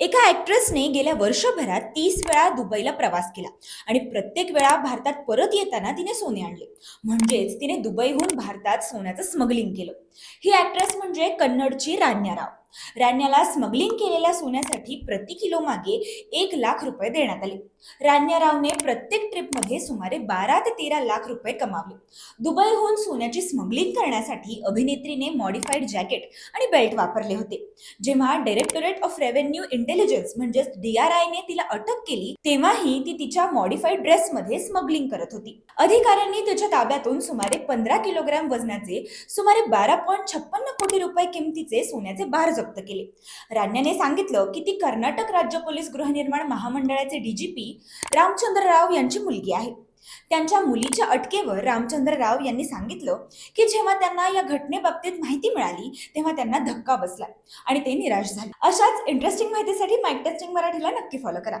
एका ॲक्ट्रेसने गेल्या वर्षभरात तीस वेळा दुबईला प्रवास केला. आणि प्रत्येक वेळा भारतात परत येताना तिने सोने आणले. म्हणजेच तिने दुबईहून भारतात सोन्याचं स्मगलिंग केलं. ही ॲक्ट्रेस म्हणजे कन्नडची रान्या राव. रान्याला स्मगलिंग केलेल्या सोन्यासाठी प्रति किलो मागे एक लाख रुपये देण्यात आले. रान्या रावने प्रत्येक ट्रिपमध्ये सुमारे बारा ते तेरा लाख रुपये कमावले. दुबईहून सोन्याची स्मगलिंग करण्यासाठी अभिनेत्रीने मॉडिफाईड जॅकेट आणि बेल्ट वापरले होते. जेव्हा डायरेक्टोरेट ऑफ रेव्हेन्यू इंटेलिजन्स म्हणजेच डीआरआयने तिला अटक केली तेव्हाही ती तिच्या मॉडिफाईड ड्रेसमध्ये स्मगलिंग करत होती. अधिकाऱ्यांनी तिच्या ताब्यातून सुमारे पंधरा किलोग्रॅम वजनाचे सुमारे बारा पॉईंट छप्पन्न कोटी रुपये किमतीचे सोन्याचे बार जप्त केले. राण्याने सांगितलं की ती कर्नाटक राज्य पोलीस गृहनिर्माण महामंडळाचे डीजीपी रामचंद्र राव यांची मुलगी आहे. त्यांच्या मुलीच्या अटकेवर रामचंद्र राव यांनी सांगितलं की जेव्हा त्यांना या घटनेबाबतीत माहिती मिळाली तेव्हा त्यांना धक्का बसला आणि ते निराश झाले. अशाच इंटरेस्टिंग माहितीसाठी माईक टेस्टिंग मराठीला नक्की फॉलो करा.